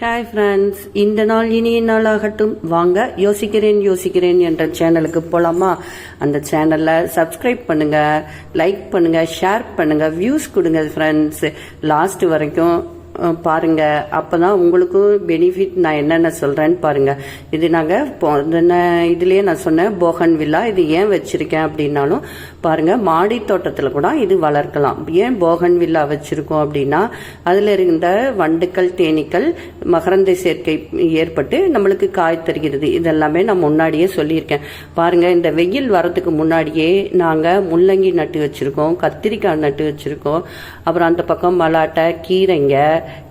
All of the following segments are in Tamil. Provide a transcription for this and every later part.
ஹாய் ஃப்ரெண்ட்ஸ் இந்த நாள் இனிய நாளாகட்டும். வாங்க யோசிக்கிறேன் யோசிக்கிறேன் என்ற சேனலுக்கு போகலாமா அந்த சேனலை சப்ஸ்கிரைப் பண்ணுங்கள் லைக் பண்ணுங்கள் ஷேர் பண்ணுங்கள் வியூஸ் கொடுங்க ஃப்ரெண்ட்ஸ் லாஸ்ட் வரைக்கும் அஹ், பாருங்க. அப்பதான் உங்களுக்கும் பெனிஃபிட் நான் என்னென்ன சொல்றேன்னு பாருங்க. இது நாங்கள் போ- இதுலயே நான் சொன்னேன் போகன் வில்லா இது ஏன் வச்சிருக்கேன் அப்படின்னாலும் பாருங்க மாடி தோட்டத்தில் கூட இது வளர்க்கலாம். ஏன் போகன் வில்லா வச்சிருக்கோம் அப்படின்னா அதுல இருந்த வண்டுக்கள் தேனீக்கள் மகரந்த சேர்க்கை ஏற்பட்டு நம்மளுக்கு காய் தருகிறது. இதெல்லாமே நான் முன்னாடியே சொல்லியிருக்கேன். பாருங்க இந்த வெயில் வரதுக்கு முன்னாடியே நாங்கள் முள்ளங்கி நட்டு வச்சிருக்கோம் கத்திரிக்காய் நட்டு வச்சிருக்கோம். அப்புறம் அந்த பக்கம் மலாட்டை கீரைங்க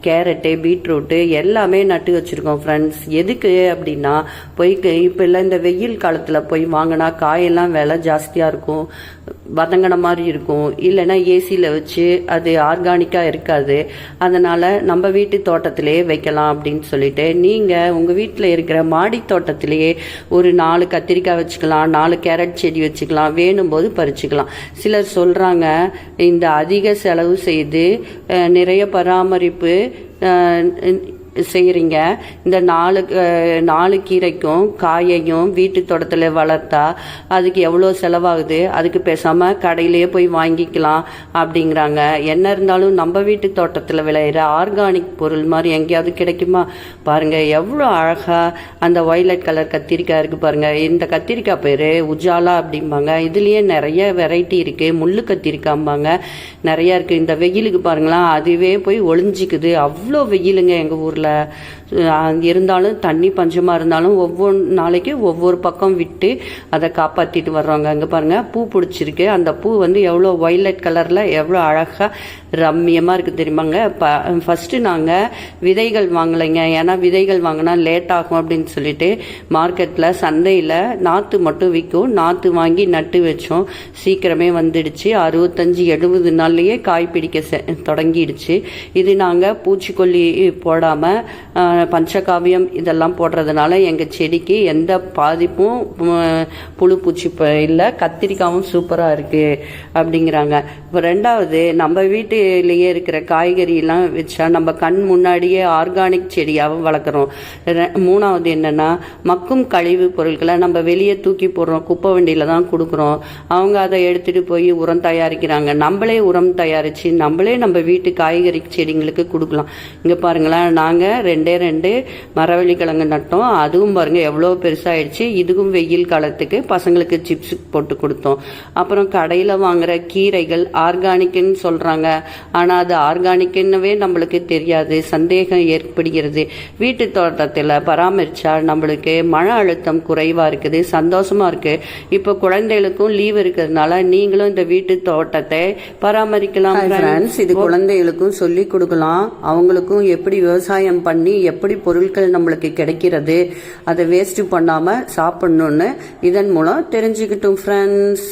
கேரட்டு பீட்ரூட்டு எல்லாமே நட்டு வச்சிருக்கோம் ஃப்ரெண்ட்ஸ் எதுக்கு அப்படின்னா போய் இப்போ எல்லாம் இந்த வெயில் காலத்தில் போய் வாங்கினா காயெல்லாம் விலை ஜாஸ்தியாக இருக்கும். வதங்கின மாதிரி இருக்கும். இல்லைன்னா ஏசியில் வச்சு அது ஆர்கானிக்காக இருக்காது. அதனால் நம்ம வீட்டு தோட்டத்திலேயே வைக்கலாம் அப்படின்னு சொல்லிட்டு நீங்கள் உங்கள் வீட்டில் இருக்கிற மாடி தோட்டத்திலேயே ஒரு நாலு கத்திரிக்காய் வச்சுக்கலாம் நாலு கேரட் செடி வச்சுக்கலாம் வேணும் போது பறிச்சுக்கலாம். சிலர் சொல்கிறாங்க இந்த அதிக செலவு செய்து நிறைய பராமரிப்பு செய்கிறீங்க இந்த நாலு நாலு கீரைக்கும் காயையும் வீட்டு தோட்டத்தில் வளர்த்தா அதுக்கு எவ்வளோ செலவாகுது? அதுக்கு பேசாமல் கடையிலேயே போய் வாங்கிக்கலாம் அப்படிங்கிறாங்க. என்ன இருந்தாலும் நம்ம வீட்டு தோட்டத்தில் விளையிற ஆர்கானிக் பொருள் மாதிரி எங்கேயாவது கிடைக்குமா? பாருங்கள் எவ்வளோ அழகாக அந்த ஒய்லட் கலர் கத்திரிக்காய் இருக்குது பாருங்கள் இந்த கத்திரிக்காய் பேர் உஜாலா அப்படிம்பாங்க. இதுலேயே நிறைய வெரைட்டி இருக்குது முள்ளு கத்திரிக்காம்பாங்க. நிறையா இருக்குது இந்த வெயிலுக்கு பாருங்களேன் அதுவே போய் ஒளிஞ்சிக்குது. அவ்வளோ வெயிலுங்க எங்கள் ஊரில். آه. இருந்தாலும் தண்ணி பஞ்சமாக இருந்தாலும் ஒவ்வொரு நாளைக்கு ஒவ்வொரு பக்கம் விட்டு அதை காப்பாற்றிட்டு வர்றோங்க. அங்கே பாருங்கள் பூ பிடிச்சிருக்கு. அந்த பூ வந்து எவ்வளோ ஒய்லட் கலரில் எவ்வளோ அழகாக ரம்மியமாக இருக்குது தெரியுமாங்க. ப ஃபஸ்ட்டு நாங்கள் விதைகள் வாங்கலைங்க. ஏன்னா விதைகள் வாங்கினா லேட் ஆகும் அப்படின்னு சொல்லிட்டு மார்க்கெட்டில் சந்தையில் நாற்று மட்டும் விற்கும். நாற்று வாங்கி நட்டு வச்சோம். சீக்கிரமே வந்துடுச்சு. அறுபத்தஞ்சி எழுபது நாள்லையே காய் பிடிக்க செ- தொடங்கிடுச்சு. இது நாங்கள் பூச்சிக்கொல்லி போடாமல் பஞ்சகாவியம் இதெல்லாம் போடுறதுனால எங்கள் செடிக்கு எந்த பாதிப்பும் புழு பூச்சி இல்லை கத்திரிக்காவும் சூப்பராக இருக்குது அப்படிங்கிறாங்க. இப்போ ரெண்டாவது நம்ம வீட்டிலேயே இருக்கிற காய்கறியெல்லாம் வச்சா நம்ம கண் முன்னாடியே ஆர்கானிக் செடியாகவும் வளர்க்குறோம். ரெ- மூணாவது என்னென்னா மக்கும் கழிவு பொருட்களை நம்ம வெளியே தூக்கி போடுறோம். குப்பை வண்டியில தான் கொடுக்குறோம். அவங்க அதை எடுத்துகிட்டு போய் உரம் தயாரிக்கிறாங்க. நம்மளே உரம் தயாரித்து நம்மளே நம்ம வீட்டு காய்கறி செடிங்களுக்கு கொடுக்கலாம். இங்கே பாருங்களேன் நாங்கள் ரெண்டே ரெண்டு மரவள்ளி கிழங்கு நட்டோம். அதுவும் பாருங்க எவ்வளோ பெருசாயிடுச்சு. இதுவும் வெயில் காலத்துக்கு பசங்களுக்கு சிப்ஸ் போட்டு கொடுத்தோம். அப்புறம் கடையில் வாங்குற கீரைகள் ஆர்கானிக்னு சொல்றாங்க. ஆனா அது ஆர்கானிக்னவே நம்மளுக்கு தெரியாது. சந்தேகம் ஏற்படுகிறது. வீட்டு தோட்டத்தில் பராமரிச்சா நம்மளுக்கு மன அழுத்தம் குறைவா இருக்குது சந்தோஷமா இருக்கு. இப்போ குழந்தைகளுக்கும் லீவ் இருக்கிறதுனால நீங்களும் இந்த வீட்டு தோட்டத்தை பராமரிக்கலாம் ஃப்ரெண்ட்ஸ் இது குழந்தைகளுக்கும் சொல்லி கொடுக்கலாம். அவங்களுக்கும் எப்படி விவசாயம் பண்ணி எப்படி பொருட்கள் நம்மளுக்கு கிடைக்கிறது அதை வேஸ்ட் பண்ணாமல் சாப்பிடணும்னு இதன் மூலம் தெரிஞ்சுக்கிட்டும் ஃப்ரெண்ட்ஸ்